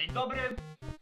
Dzień dobry,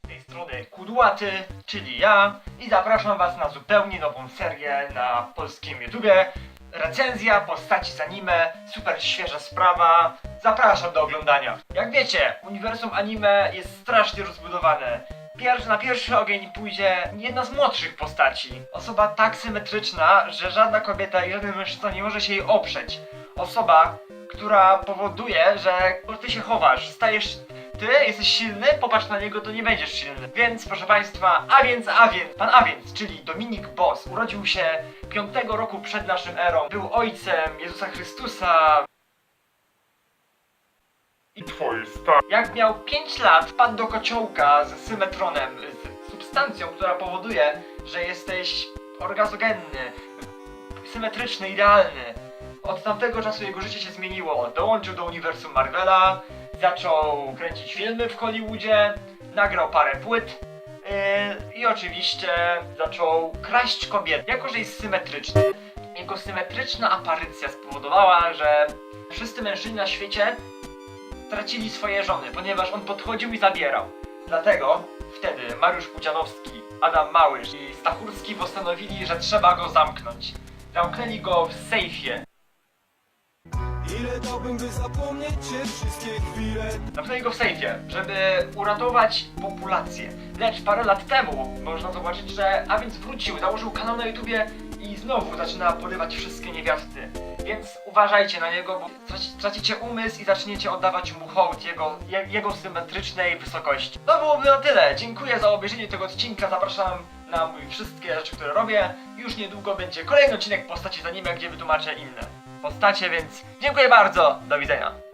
z tej strony Kudłaty, czyli ja i zapraszam was na zupełnie nową serię na polskim YouTubie. Recenzja postaci z anime, super świeża sprawa, zapraszam do oglądania. Jak wiecie, uniwersum anime jest strasznie rozbudowane. Pierwszy, na pierwszy ogień pójdzie jedna z młodszych postaci. Osoba tak symetryczna, że żadna kobieta i żaden mężczyzna nie może się jej oprzeć. Osoba, która powoduje, że ty się chowasz, stajesz ty jesteś silny, popatrz na niego, to nie będziesz silny. Więc, proszę państwa, a więc, a więc, pan a więc, czyli Dominik Boss, urodził się 5 roku przed naszym erą. Był ojcem Jezusa Chrystusa. I Twoje stare jak miał 5 lat, wpadł do kociołka z symetronem, z substancją, która powoduje, że jesteś orgazogenny, symetryczny, idealny. Od tamtego czasu jego życie się zmieniło. Dołączył do uniwersum Marvela, zaczął kręcić filmy w Hollywoodzie, nagrał parę płyt yy, i oczywiście zaczął kraść kobiety. Jako, że jest symetryczny, jego symetryczna aparycja spowodowała, że wszyscy mężczyźni na świecie tracili swoje żony, ponieważ on podchodził i zabierał. Dlatego wtedy Mariusz Pudzianowski, Adam Małysz i Stachurski postanowili, że trzeba go zamknąć. Zamknęli go w sejfie. Ile dałbym, by zapomnieć cię wszystkie chwile Zamknęli go w sejfie, żeby uratować populację. Lecz parę lat temu można zobaczyć, że a więc wrócił, założył kanał na YouTubie i znowu zaczyna porywać wszystkie niewiasty. Więc uważajcie na niego, bo stracicie umysł i zaczniecie oddawać mu hołd jego, je, jego symetrycznej wysokości. To byłoby na tyle. Dziękuję za obejrzenie tego odcinka. Zapraszam na mój wszystkie rzeczy, które robię. Już niedługo będzie kolejny odcinek postaci z anime, gdzie wytłumaczę inne postacie, więc dziękuję bardzo. Do widzenia.